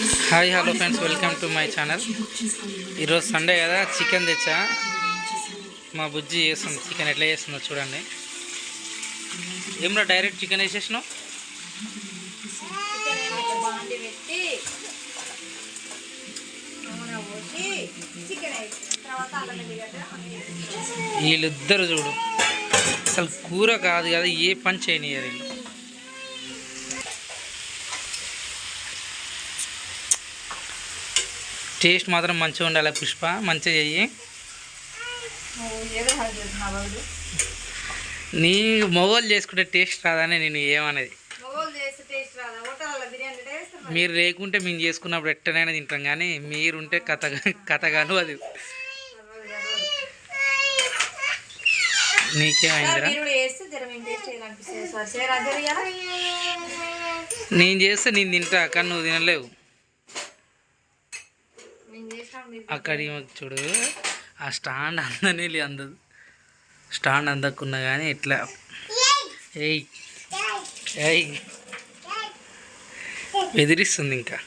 Hi hello friends welcome to my channel. ఈరోజు Sunday కదా chicken తెచ్చా? మా బుజ్జి చేస్తుంది చికెన్ ఎట్లా చేస్తుందో చూడండి. ఏమన్నా డైరెక్ట్ చికెన్ వేసేసినావు? వీళ్ళిద్దరు చూడు. అసలు కూర కాదు కదా ఏ పని చేయనియరు వీళ్ళు. టేస్ట్ మాత్రం మంచిగా ఉండాలి పుష్ప మంచిగా చెయ్యి. నీ మొగోలు చేసుకుంటే టేస్ట్ రాదని నేను ఏమనేది. మరి. లేకుంటే మేము చేసుకున్నప్పుడు ఎట్టనైనా తింటాం కానీ మీరుంటే కథ అది. నీకేమైందిరా? సార్ షేర్ అది జరిగారా నేను చేస్తే నేను తింటా కానీ నువ్వు తినలేవు. అక్కడ చూడు ఆ స్టాండ్ అందని అందదు. స్టాండ్ అందకున్నా కానీ ఇట్లా ఏయ్. ఏయ్. బెదిరిస్తుంది ఇంకా.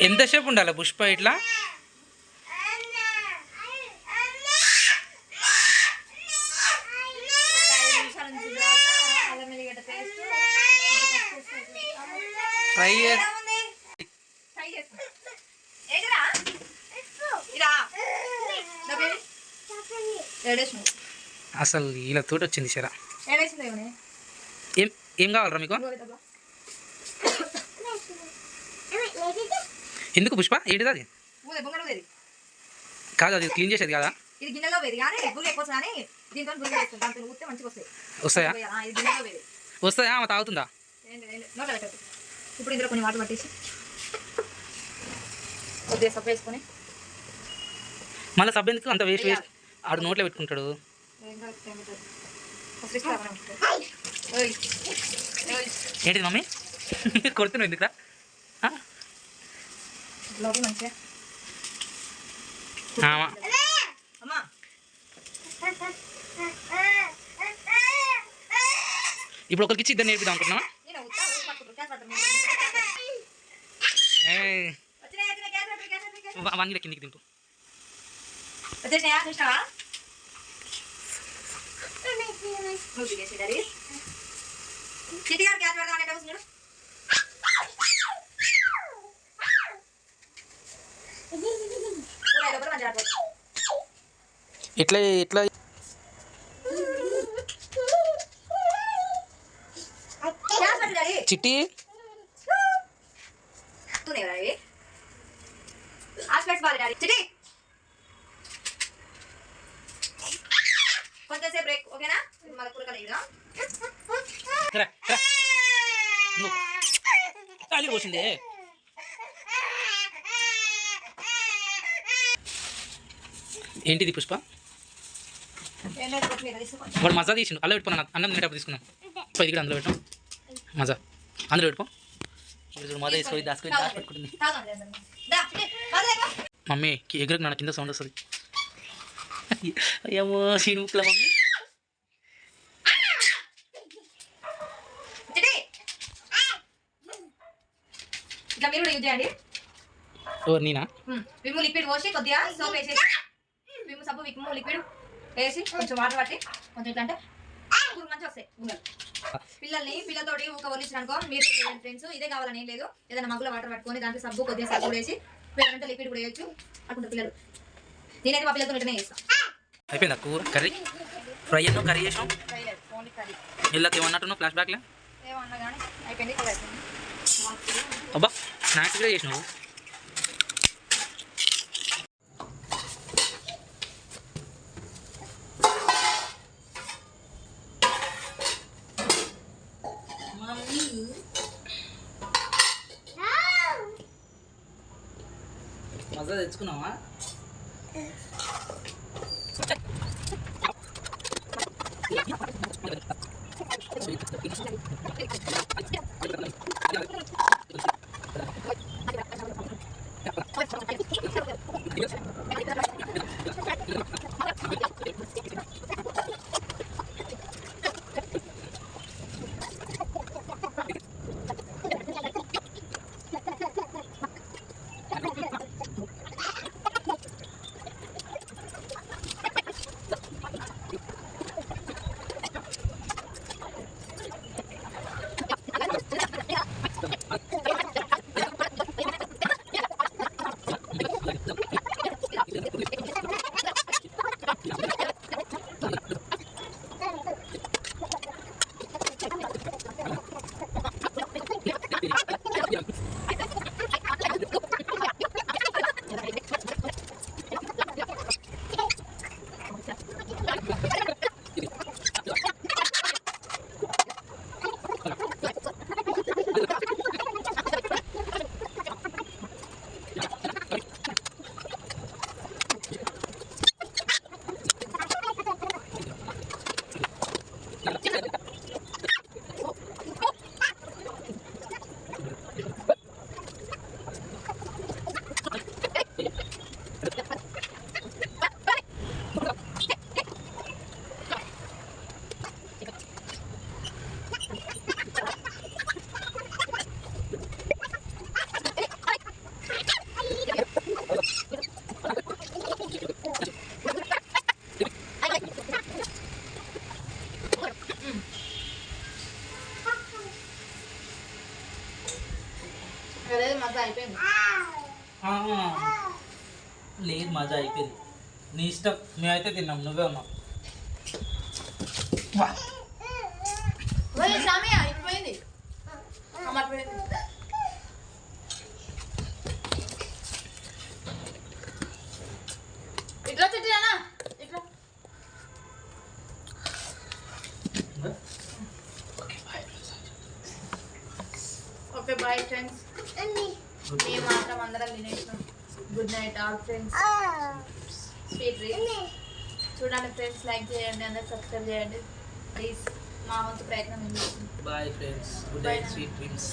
ఎంతసేపు ఉండాలి పుష్ప ఇట్లా? ఒక ఐదు అసలు వీళ్ళతోటి వచ్చింది సరా ఏం ఏం కావాలరా మీకు? ఎందుకు పుష్ప? ఏంటిది అది? కాదు అది క్లీన్ చేసేది కదా? వస్తాయి. వస్తాయా? ఆమె తాగుతుందా? ఇప్పుడు ఇందులో కొన్ని వాటర్ పట్టేసి కొద్దిగా సబ్బు వేసుకొని మళ్ళీ సబ్బు ఎందుకు? అంత వేస్ట్ వేస్ట్. ఆడు నోట్లో పెట్టుకుంటాడు. ఏంటిది మమ్మీ? కొడుతున్నావు ఎందుకురా. అమ్మా. ఇప్పుడు ఒకరికి ఇద్దరు నేర్పిద్దాం అనుకుంటున్నావా? నేను ఉత్తా రోజు చూడు కూర లోపల మంచిగా ఆడుకో. ఎట్లా ఎట్లా క్యాష్ పట్టు డాడీ చిట్టి వస్తున్నాయి కదా ఇవి హాస్పిటల్స్ బాగా డాడీ చిట్టి కొంచెంసేపు బ్రేక్ ఓకేనా? మన కూర కలిగిదా రా, రా. నువ్వు. అది పోసిందే ఏంటిది పుష్ప? వాడు మజా తీసిండు. అలా పెట్టుకున్నాను అన్నం తినేటప్పుడు తీసుకున్నాం. ఇది కూడా అందులో పెట్టాం. మజా. అందులో పెట్టుకో. మజా తీసుకొని దాచుకొని దాచి పెట్టుకుంటుంది. మమ్మీ ఎగురకు నా కింద సౌండ్ వస్తుంది. అయ్యమ్మో సీనుకుల మమ్మీ చిట్టి. ఇట్లా మీరు యూజ్ చేయండి ఓ నేనా విమ్ లిక్విడ్ పోసి కొద్దిగా సోప్ వేసేసి విమ్ సబ్బు విమ్ లిక్విడ్ వేసి కొంచెం వాటర్ పట్టి కొంచెం ఇట్లా అంటే పురుగు మంచిగా వస్తాయి పిల్లల్ని పిల్లతోటి ఒక మీరు ఫ్రెండ్స్ ఇదే కావాలని ఏం లేదు ఏదైనా మగ్గులో వాటర్ పట్టుకొని దాంట్లో సబ్బు కొద్దిగా సబ్బు వేసి వేరంటే లిక్విడ్ కూడా వేయచ్చు అనుకుంటారు పిల్లలు నేనైతే మా పిల్లలతో ఇట్లనే చేస్తాను అయిపోయిందా కూర కర్రీ? ఫ్రై అన్న కర్రీ చేసాం వీళ్ళకి ఏమన్నట్టున్నావు ఫ్లాష్ బ్యాక్లో అబ్బా స్నాక్స్ కూడా చేసినావు. మజా తెచ్చుకున్నావా? Gracias. లేదు మజా అయిపోయింది నీ ఇష్టం మేమైతే తిన్నాం నువ్వే ఉన్నావు ఓయ్ సామి అయిపోయింది అమ్మపోయింది ఇట్లా తిట్టినా ఇట్లా ఓకే బాయ్ ఫ్రెండ్స్ మేము మాత్రం అందరం తినేసినాం. Good night all friends sweet dreams చూడండి ఫ్రెండ్స్ లైక్ చేయండి అందరు సబ్స్క్రైబ్ చేయండి. ప్లీజ్ మా వంతు ప్రయత్నం bye friends good night. Sweet dreams